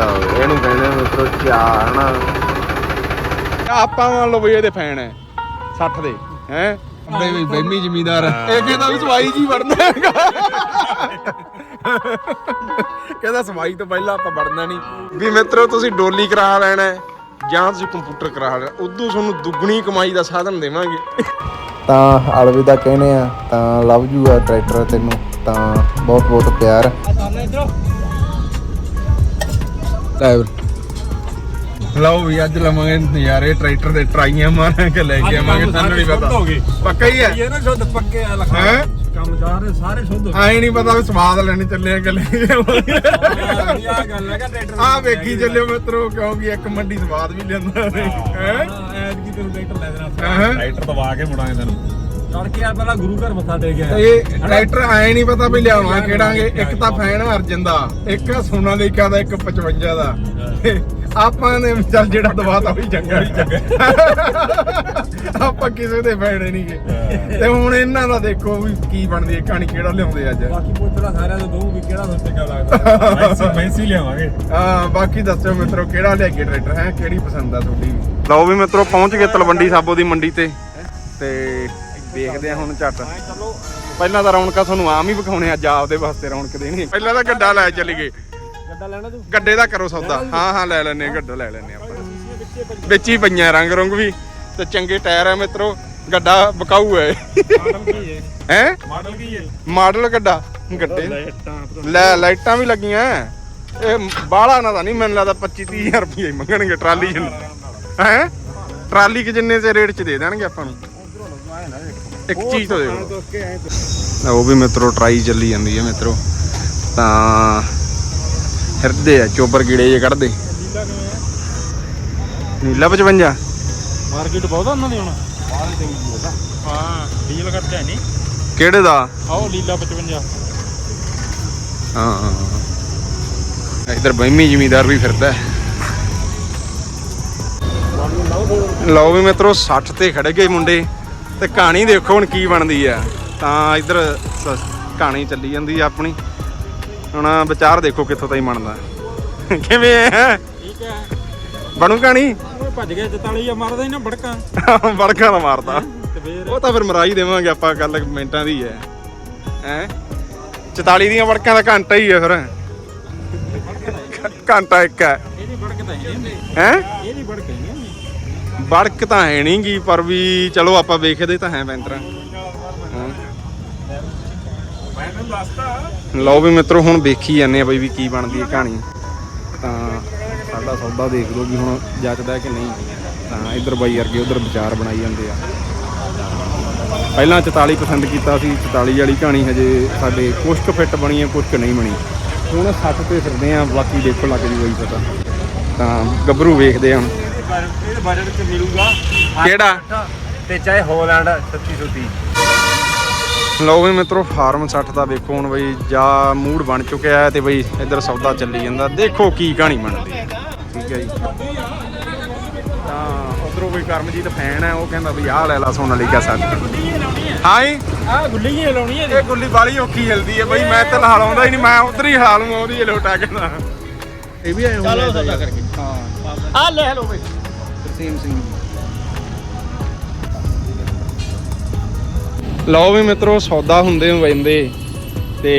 ਲਓ ਇਹਨੂੰ ਕਹਿੰਦੇ ਮਿੱਤਰੋ ਚਾਹ ਹਨਾ? ਆਪਾਂ ਮੰਨ ਲਓ ਬਈ ਇਹਦੇ ਫੈਨ ਹੈ 60 ਦੇ ਹੈ? ਆਪਣੇ ਵੀ ਬਹਿਮੀ ਜ਼ਮੀਂਦਾਰ ਇਹ ਕਹਿੰਦਾ ਵੀ ਸਵਾਈ ਜੀ ਵੜਨਾ ਹੈਗਾ। ਕਹਿੰਦਾ ਸਵਾਈ ਤੋਂ ਪਹਿਲਾਂ ਆਪਾਂ ਵੜਨਾ ਨਹੀਂ। ਵੀ ਮਿੱਤਰੋ ਤੁਸੀਂ ਡੋਲੀ ਕਰਾ ਲੈਣਾ ਜਾਂ ਤੁਸੀਂ ਕੰਪਿਊਟਰ ਕਰਾ ਲੈਣਾ ਉਦੋਂ ਤੁਹਾਨੂੰ ਦੁੱਗਣੀ ਕਮਾਈ ਦਾ ਸਾਧਨ ਦੇਵਾਂਗੇ। ਤਾਂ ਅਲਵਿਦਾ ਕਹਿੰਦੇ ਆ ਤਾਂ ਲਵ ਯੂ ਆ ਟਰੈਕਟਰ ਤੈਨੂੰ ਤਾਂ ਬਹੁਤ ਬਹੁਤ ਪਿਆਰ ਡਰਾਈਵਰ ਲਓ ਵੀ ਅੱਜ ਲਵਾਂਗੇ ਨਜ਼ਾਰੇ ਟਰੈਕਟਰ ਦੇ ਟਰਾਈਆਂ ਮਾਰਾਂ ਕੇ ਲੈ ਕੇ ਆਵਾਂਗੇ ਸਾਨੂੰ ਨਹੀਂ ਪਤਾ। ਪੱਕਾ ਹੀ ਹੈ? ਇਹ ਨਾ ਸ਼ੁੱਧ ਪੱਕੇ ਆ ਲਖਾ। ਹੈਂ? ਕੰਮਦਾਰ ਸਾਰੇ ਸ਼ੁੱਧ ਹੋ ਆਏ ਨਹੀਂ ਪਤਾ ਵੀ ਸਵਾਦ ਲੈਣੇ ਚੱਲੇ ਆ ਗੱਲੇ ਗਏ ਆ ਗੱਲ ਹੈ ਕਿ ਟਰੈਕਟਰ ਆ ਵੇਖੀ ਚੱਲਿਓ ਮਿੱਤਰੋ ਕਿਉਂਕਿ ਇੱਕ ਮੰਡੀ ਸਵਾਦ ਵੀ ਲੈਂਦਾ ਹੈ ਐਡ ਕੀ ਤੈਨੂੰ ਟਰੈਕਟਰ ਲੈ ਦੇਣਾ? ਟਰੈਕਟਰ ਦਵਾ ਕੇ ਮੁੜਾਂਗੇ ਤੈਨੂੰ। ਤੜਕੇ ਆ ਪਹਿਲਾਂ ਗੁਰੂ ਘਰ ਮੱਥਾ ਟੇਕ ਗਿਆ ਇਹ ਟਰੈਕਟਰ ਆਏ ਨਹੀਂ ਪਤਾ ਵੀ ਲਿਆਵਾਂ ਕਿਹੜਾਂਗੇ ਇੱਕ ਤਾਂ ਫੈਨ ਅਰਜਨ ਦਾ ਇੱਕ ਆ ਸੋਨਾ ਲੇਕਾ ਦਾ ਇੱਕ 55 ਦਾ। ਤੇ ਆਪਾਂ ਨੇ ਚੱਲ ਜਿਹੜਾ ਦਵਾਤਾ ਵੀ ਚੰਗਾ ਹੀ ਚੰਗਾ। ਆਪਾਂ ਕਿਸੇ ਦੇ ਫੈਨ ਨਹੀਂ ਗੇ ਤੇ ਹੁਣ ਇਹਨਾਂ ਦਾ ਦੇਖੋ ਵੀ ਕੀ ਬਣਦੀ ਹੈ ਕਹਾਣੀ ਕਿਹੜਾ ਲਿਆਉਂਦੇ ਅੱਜ। ਬਾਕੀ ਪੁੱਛਣਾ ਸਾਰਿਆਂ ਤੋਂ ਦੋ ਵੀ ਕਿਹੜਾ ਤੁਹਾਨੂੰ ਚੰਗਾ ਲੱਗਦਾ? ਮੈਂਸੀ ਮੈਂਸੀ ਲਿਆਵਾਂਗੇ। ਹਾਂ ਬਾਕੀ ਦੱਸਿਓ ਮਿੱਤਰੋ ਕਿਹੜਾ ਲੈ ਕੇ ਟਰੈਕਟਰ? ਹੈ ਕਿਹੜੀ ਪਸੰਦ ਆ ਤੁਹਾਡੀ? ਲਓ ਵੀ ਮਿੱਤਰੋ ਪਹੁੰਚ ਗਏ ਤਲਵੰਡੀ ਸਾਬੋ ਦੀ ਮੰਡੀ ਤੇ। ਤੇ ਦੇਖਦੇ ਆ ਹੁਣ ਝੱਟ। ਚਲੋ ਪਹਿਲਾਂ ਤਾਂ ਰੌਣਕਾਂ ਤੁਹਾਨੂੰ ਆਮ ਹੀ ਵਿਖਾਉਣੇ ਅੱਜ ਆਪਦੇ ਵਾਸਤੇ ਰੌਣਕ ਦੇਣੀ ਪਹਿਲਾਂ ਤਾਂ ਗੱਡਾ ਲੈ ਚੱਲੀ ਗਏ ਗੱਡਾ ਲੈਣਾ ਤੂੰ? ਗੱਡੇ ਦਾ ਕਰੋ ਸੌਦਾ। ਹਾਂ ਹਾਂ ਲੈ ਲੈਨੇ ਆ ਗੱਡਾ ਲੈ ਲੈਨੇ ਆ ਆਪਾਂ। ਵਿੱਚ ਹੀ ਪਈਆਂ ਰੰਗ ਰੰਗ ਵੀ। ਤੇ ਚੰਗੇ ਟਾਇਰ ਆ ਮਿੱਤਰੋ ਗੱਡਾ ਬਕਾਊ ਹੈ ਮਾਡਲ ਕੀ ਹੈ ਹੈ? ਮਾਡਲ ਕੀ ਹੈ ਮਾਡਲ ਗੱਡਾ ਗੱਡੇ। ਲੈ ਲਾਈਟਾਂ ਵੀ ਲੱਗੀਆਂ। ਇਹ ਬਾਹਲਾ ਨਾ ਤਾਂ ਨਹੀਂ ਮੈਨੂੰ ਲੱਗਦਾ 25 30000 ਰੁਪਏ ਹੀ ਮੰਗਣਗੇ ਟਰਾਲੀ ਚ। ਹੈ? ਟਰਾਲੀ ਕਿ ਜਿੰਨੇ ਦੇ ਰੇਟ ਚ ਦੇ ਦੇਣਗੇ ਆਪਾਂ ਨੂੰ। ਇੱਕ ਚੀਜ਼ ਤੋਂ ਦੇਖੋ। ਉਹ ਵੀ ਮਿੱਤਰੋ ਟਰਾਈ ਚੱਲੀ ਜਾਂਦੀ ਹੈ ਮਿੱਤਰੋ। ਤਾਂ ਹਿਰਦੇ ਆ ਚੋਬਰ ਕੀੜੇ ਜੇ ਕੱਢਦੇ। ਨੀਲਾ 55 ਮਾਰਕੀਟ ਬਹੁਤ ਆ ਉਹਨਾਂ ਦੀ ਹੁਣ। ਹਾਂ ਡੀਜ਼ਲ ਘੱਟ ਹੈ ਨਹੀਂ। ਕਿਹੜੇ ਦਾ? ਆਓ ਲੀਲਾ 55 ਹਾਂ ਹਾਂ। ਇਧਰ ਬਹਿਮੀ ਜ਼ਿਮੀਦਾਰ ਵੀ ਫਿਰਦਾ ਹੈ। ਲਓ ਵੀ ਮਿੱਤਰੋ 60 ਤੇ ਖੜੇ ਗਏ ਮੁੰਡੇ। ਤੇ ਕਹਾਣੀ ਦੇਖੋ ਹੁਣ ਕੀ ਬਣਦੀ ਆ। ਤਾਂ ਇਧਰ ਕਹਾਣੀ ਚੱਲੀ ਜਾਂਦੀ ਆ ਆਪਣੀ। ਹੁਣ ਵਿਚਾਰ ਦੇਖੋ ਕਿੱਥੋਂ ਤਾਈਂ ਬਣਦਾ। ਕਿਵੇਂ ਹੈ ਠੀਕ ਹੈ ਬਣੂ ਕਹਾਣੀ? ਭੱਜ ਗਿਆ 44 ਆ ਮਾਰਦਾ ਹੀ ਨਾ ਬੜਕਾ। ਬੜਕਾ ਦਾ ਮਾਰਦਾ। ਉਹ ਤਾਂ ਫਿਰ ਮਰਾਈ ਦੇਵਾਂਗੇ ਆਪਾਂ ਗੱਲ ਮਿੰਟਾਂ ਦੀ ਹੈ ਹੈ? 44 ਦੀਆਂ ਵੜਕਾਂ ਦਾ ਘੰਟਾ ਹੀ ਹੈ ਫਿਰ। ਘੰਟਾ ਇੱਕ ਹੈ ਇਹਦੀ ਬੜਕ ਤਾਂ ਹੈ ਹੈ? ਇਹਦੀ ਬੜਕ ਹੈ ਬੜਕ ਤਾਂ ਹੈ ਨਹੀਂਗੀ ਪਰ ਵੀ ਚਲੋ ਆਪਾਂ ਵੇਖਦੇ ਤਾਂ ਹੈ ਪੈਂਤਰਾ ਲਓ ਵੀ ਮਿੱਤਰੋ, ਹੁਣ ਵੇਖੀ ਜਾਂਦੇ ਆ ਬਈ ਵੀ ਕੀ ਬਣਦੀ ਹੈ ਕਹਾਣੀ। ਤਾਂ ਸਾਡਾ ਸੌਦਾ ਦੇਖ ਲਓ ਵੀ ਹੁਣ ਜੱਜਦਾ ਕਿ ਨਹੀਂ। ਤਾਂ ਇੱਧਰ ਬਾਈ ਵਰਗੇ ਉਧਰ ਵਿਚਾਰ ਬਣਾਈ ਜਾਂਦੇ ਆ। ਪਹਿਲਾਂ 44 ਪਸੰਦ ਕੀਤਾ ਸੀ 44 ਵਾਲੀ ਕਹਾਣੀ ਹਜੇ ਸਾਡੇ ਕੁਛ ਕੁ ਫਿੱਟ ਬਣੀ ਹੈ, ਕੁਛ ਨਹੀਂ ਬਣੀ। ਹੁਣ 60 ਤੇ ਫਿਰਦੇ ਆ, ਬਾਕੀ ਦੇਖੋ ਲੱਗ ਜੂ ਬਈ ਪਤਾ। ਤਾਂ ਗੱਭਰੂ ਵੇਖਦੇ ਆ ਹੁਣ। ਇਹਦੇ ਬਜਟ ਚ ਮਿਲੂਗਾ? ਕਿਹੜਾ? ਤੇ ਚਾਹੇ ਹੋਲੈਂਡ 3630 ਲਓ ਵੀ ਮਿੱਤਰੋ ਫਾਰਮ 60 ਦਾ ਵੇਖੋ ਹੁਣ ਬਈ ਜਾ ਮੂਡ ਬਣ ਚੁੱਕਿਆ ਹੈ ਤੇ ਬਈ ਇੱਧਰ ਸੌਦਾ ਚੱਲੀ ਜਾਂਦਾ। ਦੇਖੋ ਕੀ ਕਹਾਣੀ ਬਣਦੀ ਹੈ। ਠੀਕ ਹੈ ਜੀ। ਤਾਂ ਉਧਰੋਂ ਕੋਈ ਕਰਮਜੀਤ ਫੈਨ ਹੈ ਉਹ ਕਹਿੰਦਾ ਬਈ ਆਹ ਲੈ ਲਾ ਸੋਨਾਲੀਕਾ ਸੱਤ ਹਾਂ ਜੀ। ਆ ਗੁੱਲੀ ਹੀ ਲਾਉਣੀ ਹੈ ਇਹ ਗੁੱਲੀ ਬਾਲੀ ਔਖੀ ਹਿਲਦੀ ਹੈ ਬਈ ਮੈਂ ਤਾਂ ਹਿਲਾ ਲਾਉਂਦਾ ਹੀ ਨਹੀਂ ਮੈਂ ਉਧਰ ਹੀ ਹਿਲਾ ਲੂੰਗਾ ਉਹਦੀ ਲੋਟਾ ਕਹਿੰਦਾ। ਇਹ ਵੀ ਆਏ ਹੋਣੇ ਚਲੋ ਸੌਦਾ ਕਰਕੇ। ਹਾਂ। ਆ ਲੈ ਲਓ ਬਈ। ਤਰਸੇਮ ਸਿੰਘ ਲਓ ਵੀ ਮਿੱਤਰੋ ਸੌਦਾ ਹੁੰਦੇ ਨੂੰ ਵੈਂਦੇ ਤੇ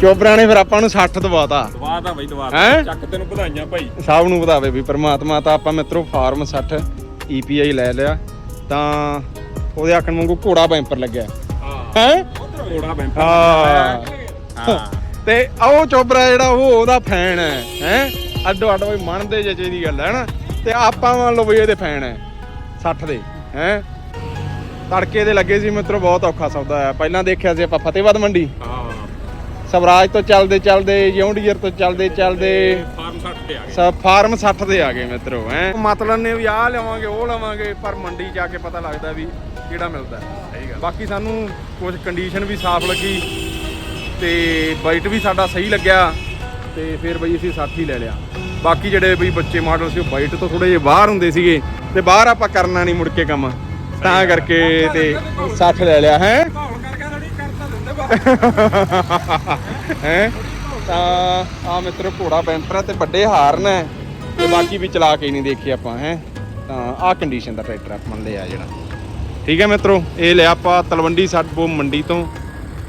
ਚੋਬਰਾਂ ਨੇ ਫਿਰ ਆਪਾਂ ਨੂੰ 60 ਦਵਾਤਾ। ਦਵਾ ਤਾਂ ਬਈ ਦਵਾ ਹੈਂ? ਚੱਕ ਤੈਨੂੰ ਵਧਾਈਆਂ ਭਾਈ। ਸਭ ਨੂੰ ਵਧਾਵੇ ਵੀ ਪ੍ਰਮਾਤਮਾ ਤਾਂ ਆਪਾਂ ਮਿੱਤਰੋ ਫਾਰਮ 60 ਈਪੀਆਈ ਲੈ ਲਿਆ। ਤਾਂ ਉਹਦੇ ਆਖਣ ਵਾਂਗੂ ਘੋੜਾ ਬੈਂਪਰ ਲੱਗਿਆ। ਹਾਂ। ਹੈ? ਕੋੜਾ ਬੈਂਪ ਹਾਂ। ਤੇ ਉਹ ਚੋਬਰਾ ਜਿਹੜਾ ਉਹ ਉਹਦਾ ਫੈਨ ਹੈ ਹੈ? ਅੱਡੋ ਅੱਡ ਬਈ ਮੰਨਦੇ ਜੇ ਦੀ ਗੱਲ ਹੈ ਨਾ ਤੇ ਆਪਾਂ ਮੰਨ ਲਓ ਬਈ ਇਹਦੇ ਫੈਨ ਹੈ 60 ਦੇ ਹੈ? ਤੜਕੇ ਦੇ ਲੱਗੇ ਸੀ ਮਿੱਤਰੋ ਬਹੁਤ ਔਖਾ ਸੌਦਾ ਹੈ ਪਹਿਲਾਂ ਦੇਖਿਆ ਸੀ ਆਪਾਂ ਫਤਿਹਵਾਦ ਮੰਡੀ। ਹਾਂ। ਸਵਰਾਜ ਤੋਂ ਚੱਲਦੇ ਚੱਲਦੇ ਜੌਂਡੀਅਰ ਤੋਂ ਚੱਲਦੇ ਚੱਲਦੇ ਫਾਰਮ 60 ਤੇ ਆ ਗਏ। ਸਭ ਫਾਰਮ 60 ਦੇ ਆ ਗਏ ਮਿੱਤਰੋ ਹੈ? ਮਤਲਬ ਨੇ ਵੀ ਆਹ ਲਵਾਂਗੇ ਉਹ ਲਵਾਂਗੇ ਪਰ ਮੰਡੀ ਜਾ ਕੇ ਪਤਾ ਲੱਗਦਾ ਵੀ ਕਿਹੜਾ ਮਿਲਦਾ। ਸਹੀ ਗੱਲ। ਬਾਕੀ ਸਾਨੂੰ ਕੁਝ ਕੰਡੀਸ਼ਨ ਵੀ ਸਾਫ਼ ਲੱਗੀ। ਤੇ ਬਾਈਟ ਵੀ ਸਾਡਾ ਸਹੀ ਲੱਗਿਆ ਤੇ ਫਿਰ ਬਈ ਅਸੀਂ 60 ਹੀ ਲੈ ਲਿਆ। ਬਾਕੀ ਜਿਹੜੇ ਬਈ ਬੱਚੇ ਮਾਡਲ ਸੀ, ਉਹ ਬਾਈਟ ਤੋਂ ਥੋੜੇ ਜਿਹਾ ਬਾਹਰ ਹੁੰਦੇ ਸੀਗੇ ਤੇ ਬਾਹਰ ਆਪਾਂ ਕਰਨਾ ਨਹੀਂ ਮੁੜ ਕੇ ਕੰਮ। ਤਾਂ ਕਰਕੇ ਤੇ 60 ਲੈ ਲਿਆ, ਹੈ? ਘੌਲ ਹੈ? ਤਾਂ ਆ ਮਿੱਤਰ ਘੋੜਾ ਬੈਂਪਰ ਹੈ ਤੇ ਵੱਡੇ ਹਾਰਨ ਹੈ ਤੇ ਬਾਕੀ ਵੀ ਚਲਾ ਕੇ ਨਹੀਂ ਦੇਖੇ ਆਪਾਂ, ਹੈ? ਤਾਂ ਆ ਕੰਡੀਸ਼ਨ ਦਾ ਟਰੈਕਟਰ ਆਪਾਂ ਲਿਆ ਜਿਹੜਾ। ਠੀਕ ਹੈ ਮਿੱਤਰੋ, ਇਹ ਲਿਆ ਆਪਾਂ ਤਲਵੰਡੀ ਸੱਟਬੋ ਮੰਡੀ ਤੋਂ।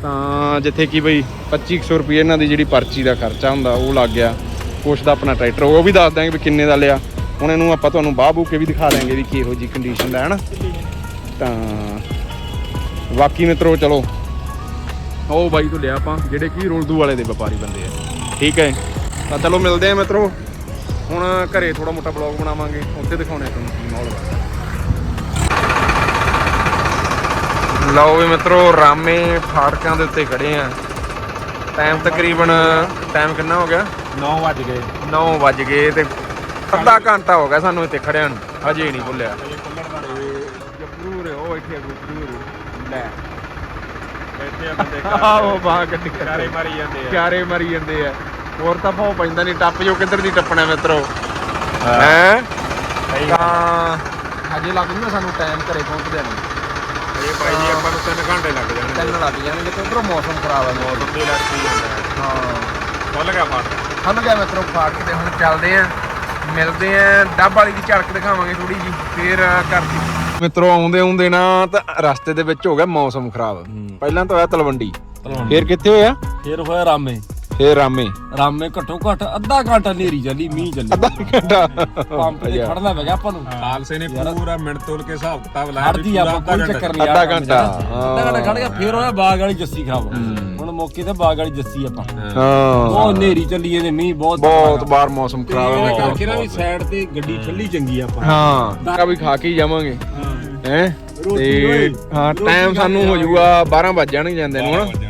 ਤਾਂ ਜਿੱਥੇ ਕਿ ਬਈ 2500 ਰੁਪਏ ਇਹਨਾਂ ਦੀ ਜਿਹੜੀ ਪਰਚੀ ਦਾ ਖਰਚਾ ਹੁੰਦਾ, ਉਹ ਲੱਗ ਗਿਆ। ਕੁਛ ਦਾ ਆਪਣਾ ਟਰੈਕਟਰ, ਉਹ ਵੀ ਦੱਸ ਦਾਂਗੇ ਵੀ ਕਿੰਨੇ ਦਾ ਲਿਆ। ਹੁਣ ਇਹਨੂੰ ਆਪਾਂ ਤੁਹਾਨੂੰ ਬਾਹ ਬੂ ਕੇ ਵੀ ਦਿਖਾ ਦਾਂਗੇ ਵੀ ਕਿਹੋ ਜੀ ਕੰਡੀਸ਼ਨ ਦਾ ਹੈ ਨਾ ਤਾਂ ਬਾਕੀ ਮਿੱਤਰੋ, ਚਲੋ। ਉਹ ਬਾਈ ਤੋਂ ਲਿਆ ਆਪਾਂ, ਜਿਹੜੇ ਕੀ ਰੋਲਦੂ ਵਾਲੇ ਦੇ ਵਪਾਰੀ ਬੰਦੇ ਆ। ਠੀਕ ਹੈ। ਤਾਂ ਚਲੋ ਮਿਲਦੇ ਆ ਮਿੱਤਰੋ। ਹੁਣ ਘਰੇ ਥੋੜਾ ਮੋਟਾ ਬਲੌਗ ਬਣਾਵਾਂਗੇ, ਉੱਥੇ ਦਿਖਾਉਣੇ ਤੁਹਾਨੂੰ ਕੀ ਮਾਹੌਲ ਵਾ ਲਓ ਵੀ ਮਿੱਤਰੋ ਰਾਮੇ ਫਾਟਕਾਂ ਦੇ ਉੱਤੇ ਖੜੇ ਆ। ਟਾਈਮ ਤਕਰੀਬਨ ਟਾਈਮ ਕਿੰਨਾ ਹੋ ਗਿਆ? 9 ਵਜ ਗਏ। 9 ਵਜ ਗਏ ਤੇ ਅੱਧਾ ਘੰਟਾ ਹੋ ਗਿਆ ਸਾਨੂੰ ਇੱਥੇ ਖੜਿਆਂ ਨੂੰ। ਹਜੇ ਨਹੀਂ ਭੁੱਲਿਆ ਜਪਰੂਰ ਉਹ ਇੱਥੇ ਜਪਰੂਰ ਲੈ। ਆ ਬੰਦੇ ਆਹੋ ਬਾਹ ਗੱਡੀ ਚਾਰੇ ਮਾਰੀ ਜਾਂਦੇ ਆ। ਕਿਆਰੇ ਮਰੀ ਜਾਂਦੇ ਆ। ਹੋਰ ਤਾਂ ਭਾਉ ਪੈਂਦਾ ਨਹੀਂ ਟੱਪ ਜੋ ਕਿੱਧਰ ਦੀ ਟੱਪਣਾ ਮਿੱਤਰੋ? ਹੈ। ਤਾਂ ਹਜੇ ਲੱਗ ਜੂਗਾ ਸਾਨੂੰ ਟਾਈਮ ਘਰੇ ਪਹੁੰਚਦਿਆਂ ਨੂੰ। ਇਹ ਭਾਈ ਜੀ ਆਪਾਂ ਨੂੰ 3 ਘੰਟੇ ਲੱਗ ਜਾਣਗੇ। ਤਿੰਨ ਲੱਗ ਜਾਣਗੇ ਤੇ ਉਧਰੋਂ ਮੌਸਮ ਖਰਾਬ ਹੈ। ਮੌਸਮ ਦੇ ਲੜ ਪਈ ਜਾਂਦਾ ਹੈ। ਹਾਂ। ਖੁੱਲ ਗਿਆ ਫਾਟ ਹਲ ਗਿਆ ਮਿੱਤਰੋ ਫਾਟਕ ਤੇ ਹੁਣ ਚੱਲਦੇ ਆ ਮਿਲਦੇ ਆ ਡੱਬ ਵਾਲੀ ਦੀ ਝਲਕ ਦਿਖਾਵਾਂਗੇ ਥੋੜੀ ਜੀ ਫੇਰ ਕਰਦੀ। ਮਿੱਤਰੋ ਆਉਂਦੇ ਆਉਂਦੇ ਨਾ ਤਾਂ ਰਸਤੇ ਦੇ ਵਿੱਚ ਹੋ ਗਿਆ ਮੌਸਮ ਖਰਾਬ। ਪਹਿਲਾਂ ਤਾਂ ਹੋਇਆ ਤਲਵੰਡੀ। ਫੇਰ ਕਿੱਥੇ ਹੋਇਆ? ਫਿਰ ਹੋਇਆ ਰਾਮੇ। ਫੇਰ ਰਾਮੇ। ਰਾਮੇ ਘੱਟੋ ਘੱਟ ਅੱਧਾ ਘੰਟਾ ਨੇਰੀ ਚੱਲੀ ਮੀਂਹ ਚੱਲੀ। ਅੱਧਾ ਘੰਟਾ। ਪੰਪ ਤੇ ਖੜਨਾ ਪੈ ਗਿਆ ਆਪਾਂ ਨੂੰ। ਖਾਲਸੇ ਨੇ ਪੂਰਾ ਮਿੰਟ ਤੋਲ ਕੇ ਹਿਸਾਬ ਕਿਤਾਬ ਲਾਇਆ ਖੜਦੀ ਆਪਾਂ ਕੋਈ ਚੱਕਰ ਨਹੀਂ ਅੱਧਾ ਘੰਟਾ। ਅੱਧਾ ਘੰਟਾ ਖੜ ਗਿਆ ਫਿਰ ਹੋਇਆ ਬਾਗ ਵਾਲੀ ਜੱਸੀ ਖਾਵਾ ਹੁਣ ਮੌਕੇ ਤੇ ਬਾਗ ਵਾਲੀ ਜੱਸੀ ਆਪਾਂ। ਹਾਂ। ਬਹੁਤ ਨੇਰੀ ਚੱਲੀ ਇਹਦੇ ਮੀਂਹ ਬਹੁਤ ਬਹੁਤ ਬਾਰ ਮੌਸਮ ਖਰਾਬ ਇਹਦੇ ਹੈ ਕਰਕੇ। ਨਾ ਵੀ ਸਾਈਡ ਤੇ ਗੱਡੀ ਠੱਲੀ ਚੰਗੀ ਆਪਾਂ। ਹਾਂ। ਦਾਗਾ ਵੀ ਖਾ ਕੇ ਹੀ ਜਾਵਾਂਗੇ। ਹੈ। ਤੇ ਹਾਂ ਟਾਈਮ ਸਾਨੂੰ ਕੇ ਹੋ ਜਾਊਗਾ 12 ਵੱਜ ਜਾਣਗੇ ਜਾਂਦੇ ਨੂੰ ਹਨਾ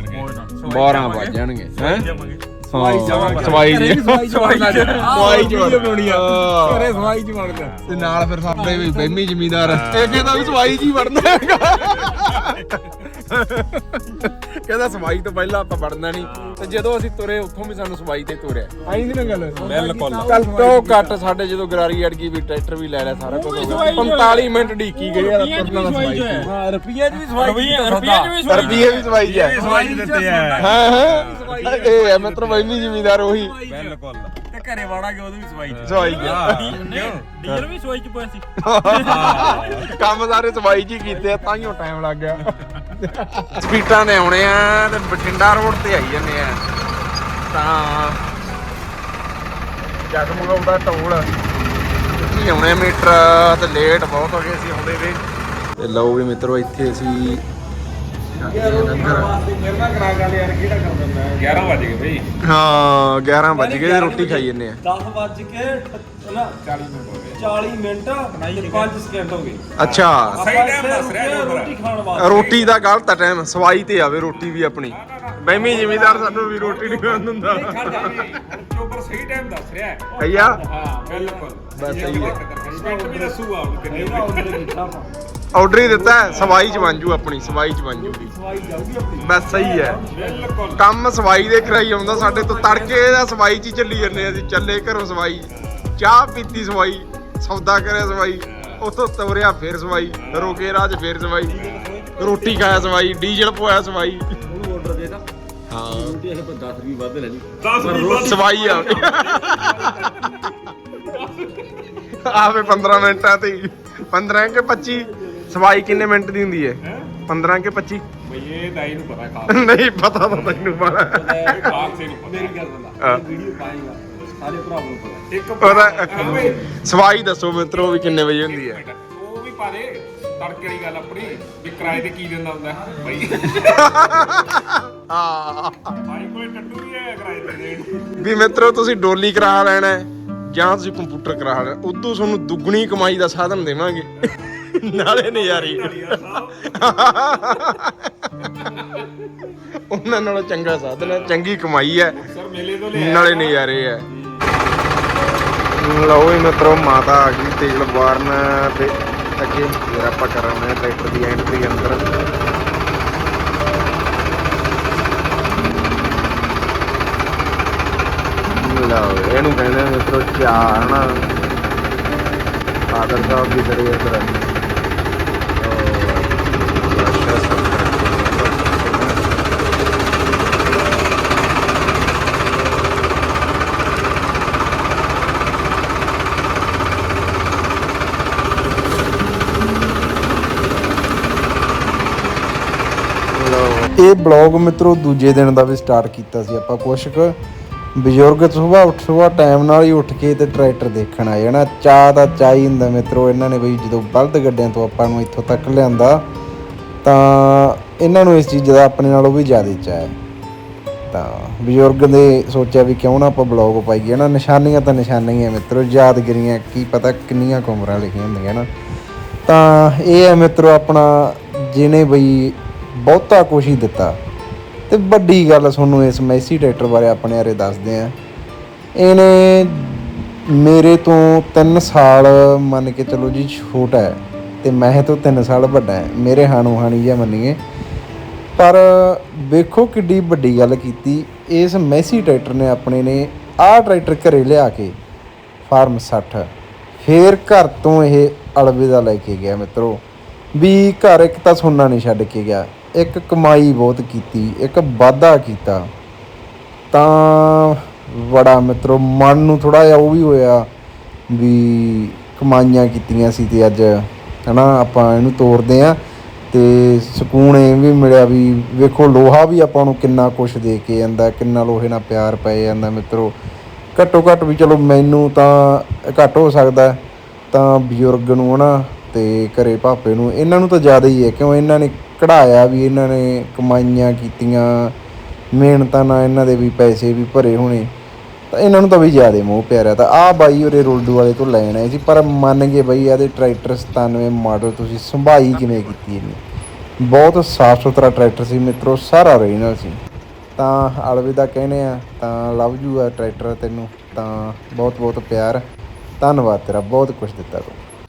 12 ਵੱਜ ਜਾਣਗੇ ਹੈ? ਸਵਾਈ ਜਾਵਾਂਗੇ। ਸਵਾਈ ਸਵਾਈ ਜੀ। ਸਵਾਈ ਚ ਵੀਡੀਓ ਬਣਾਉਣੀ ਆ। ਘਰੇ ਸਵਾਈ ਚ ਵੜਨਾ ਤੇ ਨਾਲ ਫਿਰ ਸਾਡੇ ਵੀ ਬਹਿਮੀ ਜ਼ਮੀਂਦਾਰ। ਇਹ ਕਹਿੰਦਾ ਵੀ ਸਵਾਈ ਜੀ ਵੜਨਾ ਹੈਗਾ। ਕਹਿੰਦਾ ਸਵਾਈ ਤੋਂ ਪਹਿਲਾਂ ਆਪਾਂ ਵੜਨਾ ਨਹੀਂ। ਤੇ ਜਦੋਂ ਅਸੀਂ ਤੁਰੇ ਉੱਥੋਂ ਵੀ ਸਾਨੂੰ ਸਵਾਈ ਤੇ ਤੁਰਿਆ। ਆਈ ਸੀ ਨਾ ਗੱਲ? ਬਿਲਕੁਲ ਕੱਲ ਤੋਂ ਘੱਟ ਸਾਡੇ ਜਦੋਂ ਗਰਾਰੀ ਅੜ ਗਈ ਵੀ ਟਰੈਕਟਰ ਵੀ ਲੈ ਲਿਆ ਸਾਰਾ ਕੁਝ 45 ਮਿੰਟ ਢੀਕੀ ਗਏ ਆ ਤੁਰਨਾ ਦਾ ਸਵਾਈ ਤੇ ਹਾਂ ਰੁਪਈਆ ਚ ਵੀ ਸਵਾਈ ਚ ਵੀ ਸਵਾਈ ਹੈ ਸਵਾਈ ਦਿੱਤੇ ਆ। ਹਾਂ ਹਾਂ। ਇਹ ਹੈ ਮਿੱਤਰ ਬਹਿਮੀ ਜ਼ਮੀਂਦਾਰ ਉਹੀ। ਬਿਲਕੁਲ। ਤੇ ਘਰੇ ਵਾੜਾਂਗੇ ਉਹਦੇ ਵੀ ਸਵਾਈ ਚ। ਸਵਾਈ ਹੈ। ਡੀਜ਼ਲ ਵੀ ਸਵਾਈ ਚ ਪਿਆ ਸੀ। ਕੰਮ ਸਾਰੇ ਸਵਾਈ ਜੀ ਕੀਤੇ ਆ ਤਾਈਓ ਟਾਈਮ ਲੱਗ ਗਿਆ। ਸਪੀਟਾਂ ਦੇ ਆਉਣੇ ਆ ਤੇ ਬਠਿੰਡਾ ਰੋਡ ਤੇ ਆਈ ਜਾਂਦੇ ਆ। ਤਾਂ ਜਗਮਗਾਉਂਦਾ ਟੋਲ। ਇੱਥੇ ਆਉਣੇ ਮੀਟਰ, ਤੇ ਲੇਟ ਬਹੁਤ ਹੋ ਗਏ ਸੀ ਆਉਂਦੇ ਵੇ। ਤੇ ਲਓ ਵੀ ਮਿੱਤਰੋ, ਇੱਥੇ ਅਸੀਂ 11 ਵਜ ਗਏ ਬਈ। ਹਾਂ 11 ਵੱਜ ਗਏ ਰੋਟੀ ਖਾਈ ਜੰਨੇ ਆ। 10 ਵੱਜ ਕੇ ਨਾ 40 ਮਿੰਟ ਹੋ ਗਏ। 40 ਮਿੰਟ ਤੇ 5 ਸਕਿੰਟ ਹੋ ਗਏ। ਅੱਛਾ। ਸਹੀ time ਦੱਸ ਰਿਹਾ ਰੋਟੀ ਖਾਣ ਵਾਸਤੇ। ਰੋਟੀ ਦਾ ਗਲਤ ਟਾਈਮ ਸਵਾਈ ਤੇ ਆਵੇ ਰੋਟੀ ਵੀ ਆਪਣੀ। ਬਹਿਮੀ ਜ਼ਿਮੀਦਾਰ ਸਾਨੂੰ ਵੀ ਰੋਟੀ ਨਹੀਂ ਖਾਣ ਦਿੰਦਾ। ਚੋਬਰ ਸਹੀ ਟਾਈਮ ਦੱਸ ਰਿਹਾ ਹੈ। ਭਈਆ? ਹਾਂ ਬਿਲਕੁਲ। ਬਸ ਸਹੀ ਹੈ। ਸਪੀਡ ਵੀ ਦੱਸੂਗਾ ਹੁਣ ਕਿੰਨੇ ਆਰਡਰ ਆਪਾਂ ਹੀ ਦਿੱਤਾ ਹੈ, ਸਵਾਈ ਚ ਬਣ ਜੂ ਆਪਣੀ ਸਵਾਈ ਚ ਬਣ ਜੂਗੀ ਸਵਾਈ ਜਾਊਗੀ ਆਪਣੀ ਬਸ ਸਹੀ ਹੈ। ਬਿਲਕੁਲ ਕੰਮ ਸਵਾਈ ਦੇ ਕਰਾਈ ਆਉਂਦਾ ਸਾਡੇ ਤੋਂ ਤੜਕੇ ਦਾ ਸਵਾਈ ਚ ਹੀ ਚੱਲੀ ਜੰਨੇ ਅਸੀਂ ਚੱਲੇ ਘਰੋਂ ਸਵਾਈ। ਚਾਹ ਪੀਤੀ ਸਵਾਈ ਸੌਦਾ ਕਰਿਆ ਸਵਾਈ ਉਥੋਂ ਤਵਰਿਆ ਫੇਰ ਸਵਾਈ ਰੋਕੇ ਰਾਜ ਫੇਰ ਸਵਾਈ ਰੋਟੀ ਖਾਇਆ ਸਵਾਈ ਡੀਜ਼ਲ ਪਵਾਇਆ ਸਵਾਈ। ਉਹਨੂੰ ਆਰਡਰ ਦੇਤਾ ਹਾਂ। ਰੋਟੀ ਇਹ 10 ਰੁਪਏ ਵੱਧ ਲੈ ਲਈ 10 ਮਿੰਟ ਸਵਾਈ ਆ। ਆਵੇ 15 ਮਿੰਟਾਂ ਤੇ ਹੀ। 15 ਕਿ 25 ਸਵਾਈ ਕਿੰਨੇ ਮਿੰਟ ਦੀ ਹੁੰਦੀ ਹੈ? 15 ਕਿ 25 ਬਈ ਇਹ ਦਾਈ ਨੂੰ ਪਤਾ ਖਾ ਨਹੀਂ ਪਤਾ ਤਾਂ ਤੈਨੂੰ ਬਾਲਾ ਖਾਲਸੇ ਨੂੰ ਪਤਾ। ਮੇਰੀ ਗੱਲ ਸੁਣ ਹਾਂ। ਲੈ ਵੀਡੀਓ ਪਾਏਗਾ ਸਾਰੇ ਭਰਾਵਾਂ ਨੂੰ ਪਤਾ। ਇੱਕ ਉਹਦਾ ਸਵਾਈ ਦੱਸੋ ਮਿੱਤਰੋ ਵੀ ਕਿੰਨੇ ਵਜੇ ਹੁੰਦੀ ਹੈ। ਉਹ ਵੀ ਪਾ ਦੇ। ਤੜਕੇ ਵਾਲੀ ਗੱਲ ਆਪਣੀ। ਵੀ ਕਿਰਾਏ ਤੇ ਕੀ ਦਿੰਦਾ ਹੁੰਦਾ ਬਈ। ਹਾਂ। ਭਾਈ ਕੋਲੇ ਟੱਟੂ ਵੀ ਹੈ ਕਿਰਾਏ ਤੇ ਦੇਣ। ਵੀ ਮਿੱਤਰੋ ਤੁਸੀਂ ਡੋਲੀ ਕਰਾ ਲੈਣਾ ਹੈ ਜਾਂ ਤੁਸੀਂ ਕੰਪਿਊਟਰ ਕਰਾ ਲੈਣਾ ਉਦੋਂ ਤੁਹਾਨੂੰ ਦੁੱਗਣੀ ਕਮਾਈ ਦਾ ਸਾਧਨ ਦੇਵਾਂਗੇ। ਨਾਲੇ ਨਜ਼ਾਰੇ। ਉਹਨਾਂ ਨਾਲੋਂ ਚੰਗਾ ਸਾਧਨ ਹੈ ਚੰਗੀ ਕਮਾਈ ਹੈ ਸਰ ਮੇਲੇ ਤੋਂ ਲਿਆ ਨਾਲੇ ਨਜ਼ਾਰੇ ਹੈ। ਲਓ ਵੀ ਮਿੱਤਰੋ ਮਾਤਾ ਆ ਗਈ ਤੇਲ ਬਾਰਨ ਤੇ ਅੱਗੇ ਫਿਰ ਆਪਾਂ ਕਰਾਂਗੇ ਟਰੈਕਟਰ ਦੀ ਐਂਟਰੀ ਅੰਦਰ। ਲਓ ਇਹਨੂੰ ਕਹਿੰਦੇ ਮਿੱਤਰੋ ਚਾਹ ਹਨਾ? ਫਾਦਰ ਸਾਹਿਬ ਦੀ ਕਰੀ ਇੱਧਰ ਇਹ ਬਲੌਗ ਮਿੱਤਰੋ ਦੂਜੇ ਦਿਨ ਦਾ ਵੀ ਸਟਾਰਟ ਕੀਤਾ ਸੀ ਆਪਾਂ ਕੁਛ ਕੁ ਬਜ਼ੁਰਗ ਸੁਬਾਹ ਉੱਠ ਸੁਬਾਹ ਟਾਈਮ ਨਾਲ ਹੀ ਉੱਠ ਕੇ ਤੇ ਟਰੈਕਟਰ ਦੇਖਣ ਆਏ ਹਨਾ। ਚਾਹ ਦਾ ਚਾਹ ਹੀ ਹੁੰਦਾ ਮਿੱਤਰੋ, ਇਹਨਾਂ ਨੇ ਬਈ ਜਦੋਂ ਬਲਦ ਗੱਡਿਆਂ ਤੋਂ ਆਪਾਂ ਨੂੰ ਇੱਥੋਂ ਤੱਕ ਲਿਆਂਦਾ, ਤਾਂ ਇਹਨਾਂ ਨੂੰ ਇਸ ਚੀਜ਼ ਦਾ ਆਪਣੇ ਨਾਲੋਂ ਵੀ ਜ਼ਿਆਦਾ ਚਾਅ ਤਾਂ ਬਜ਼ੁਰਗ ਨੇ ਸੋਚਿਆ ਵੀ ਕਿਉਂ ਨਾ ਆਪਾਂ ਬਲੌਗ ਪਾਈਏ ਨਾ ਨਿਸ਼ਾਨੀਆਂ ਤਾਂ ਨਿਸ਼ਾਨੀਆਂ ਹੀ ਆ ਮਿੱਤਰੋ, ਯਾਦਗਰੀਆਂ, ਕੀ ਪਤਾ ਕਿੰਨੀਆਂ ਕੁ ਉਮਰਾਂ ਲਿਖੀਆਂ ਹੁੰਦੀਆਂ ਨਾ ਤਾਂ ਇਹ ਹੈ ਮਿੱਤਰੋ ਆਪਣਾ, ਜਿਹਨੇ ਬਈ ਬਹੁਤਾ ਕੁਛ ਹੀ ਦਿੱਤਾ। ਤੇ ਵੱਡੀ ਗੱਲ ਤੁਹਾਨੂੰ ਇਸ ਮੈਸੀ ਟਰੈਕਟਰ ਬਾਰੇ ਆਪਣੇ ਬਾਰੇ ਦੱਸਦੇ ਆ ਇਹਨੇ ਮੇਰੇ ਤੋਂ 3 ਸਾਲ ਮੰਨ ਕੇ ਚਲੋ ਜੀ ਛੋਟਾ ਹੈ ਤੇ ਮੈਂ ਤੋਂ 3 ਸਾਲ ਵੱਡਾ ਹੈ। ਮੇਰੇ ਹਾਣੂ ਹਾਣੀ ਜਿਹਾ ਮੰਨੀਏ। ਪਰ ਵੇਖੋ ਕਿੱਡੀ ਵੱਡੀ ਗੱਲ ਕੀਤੀ। ਇਸ ਮੈਸੀ ਟਰੈਕਟਰ ਨੇ ਆਪਣੇ ਨੇ ਆਹ ਟਰੈਕਟਰ ਘਰੇ ਲਿਆ ਕੇ ਫਾਰਮ 60 ਫੇਰ ਘਰ ਤੋਂ ਇਹ ਅਲਵੇ ਦਾ ਲੈ ਕੇ ਗਿਆ ਮਿੱਤਰੋ। ਵੀ ਘਰ ਇੱਕ ਤਾਂ ਸੋਨਾ ਨਹੀਂ ਛੱਡ ਕੇ ਗਿਆ। ਇੱਕ ਕਮਾਈ ਬਹੁਤ ਕੀਤੀ, ਇੱਕ ਵਾਧਾ ਕੀਤਾ, ਤਾਂ ਬੜਾ ਮਿੱਤਰੋ ਮਨ ਨੂੰ ਥੋੜਾ ਜਿਹਾ ਉਹ ਵੀ ਹੋਇਆ ਵੀ ਕਮਾਈਆਂ ਕੀਤੀਆਂ ਸੀ ਤੇ ਅੱਜ, ਹਨਾ, ਆਪਾਂ ਇਹਨੂੰ ਤੋੜਦੇ ਆ ਤੇ ਸਕੂਨ ਇਹ ਵੀ ਮਿਲਿਆ ਵੀ ਵੇਖੋ ਲੋਹਾ ਵੀ ਆਪਾਂ ਨੂੰ ਕਿੰਨਾ ਕੁਛ ਦੇ ਕੇ ਜਾਂਦਾ, ਕਿੰਨਾ ਲੋਹੇ ਨਾਲ ਪਿਆਰ ਪੈ ਜਾਂਦਾ ਮਿੱਤਰੋ। ਘੱਟੋ ਘੱਟ ਵੀ ਚਲੋ ਮੈਨੂੰ ਤਾਂ ਘੱਟ ਹੋ ਸਕਦਾ, ਤਾਂ ਬਜ਼ੁਰਗ ਨੂੰ ਹਨਾ ਤੇ ਘਰੇ ਭਾਪੇ ਨੂੰ, ਇਹਨਾਂ ਨੂੰ ਤਾਂ ਜ਼ਿਆਦਾ ਹੀ ਹੈ, ਕਿਉਂ ਇਹਨਾਂ ਨੇ ਕਢਾਇਆ ਵੀ ਇਹਨਾਂ ਨੇ, ਕਮਾਈਆਂ ਕੀਤੀਆਂ, ਮਿਹਨਤਾਂ ਨਾਲ ਇਹਨਾਂ ਦੇ ਵੀ ਪੈਸੇ ਵੀ ਭਰੇ ਹੋਣੇ। ਤਾਂ ਇਹਨਾਂ ਨੂੰ ਤਾਂ ਵੀ ਜ਼ਿਆਦਾ ਮੋਹ ਪਿਆਰਿਆ ਤਾਂ ਆਹ ਬਾਈ ਉਰੇ ਰੁਲਦੂ ਵਾਲੇ ਤੋਂ ਲੈਣ ਆਏ ਸੀ, ਪਰ ਮੰਨ ਗਏ ਬਈ ਇਹਦੇ ਟਰੈਕਟਰ 97 ਮਾਡਲ ਤੁਸੀਂ ਸੰਭਾਈ ਕਿਵੇਂ ਕੀਤੀ ਇਹਨੇ? ਬਹੁਤ ਸਾਫ਼ ਸੁਥਰਾ ਟਰੈਕਟਰ ਸੀ ਮਿੱਤਰੋ, ਸਾਰਾ ਓਰੀਜਨਲ ਸੀ। ਤਾਂ ਅਲਵਿਦਾ ਕਹਿੰਦੇ ਆ, ਤਾਂ ਲਵ ਯੂ ਆ ਟਰੈਕਟਰ ਤੈਨੂੰ, ਤਾਂ ਬਹੁਤ ਬਹੁਤ ਪਿਆਰ, ਧੰਨਵਾਦ ਤੇਰਾ, ਬਹੁਤ ਕੁਝ ਦਿੱਤਾ ਤੂੰ।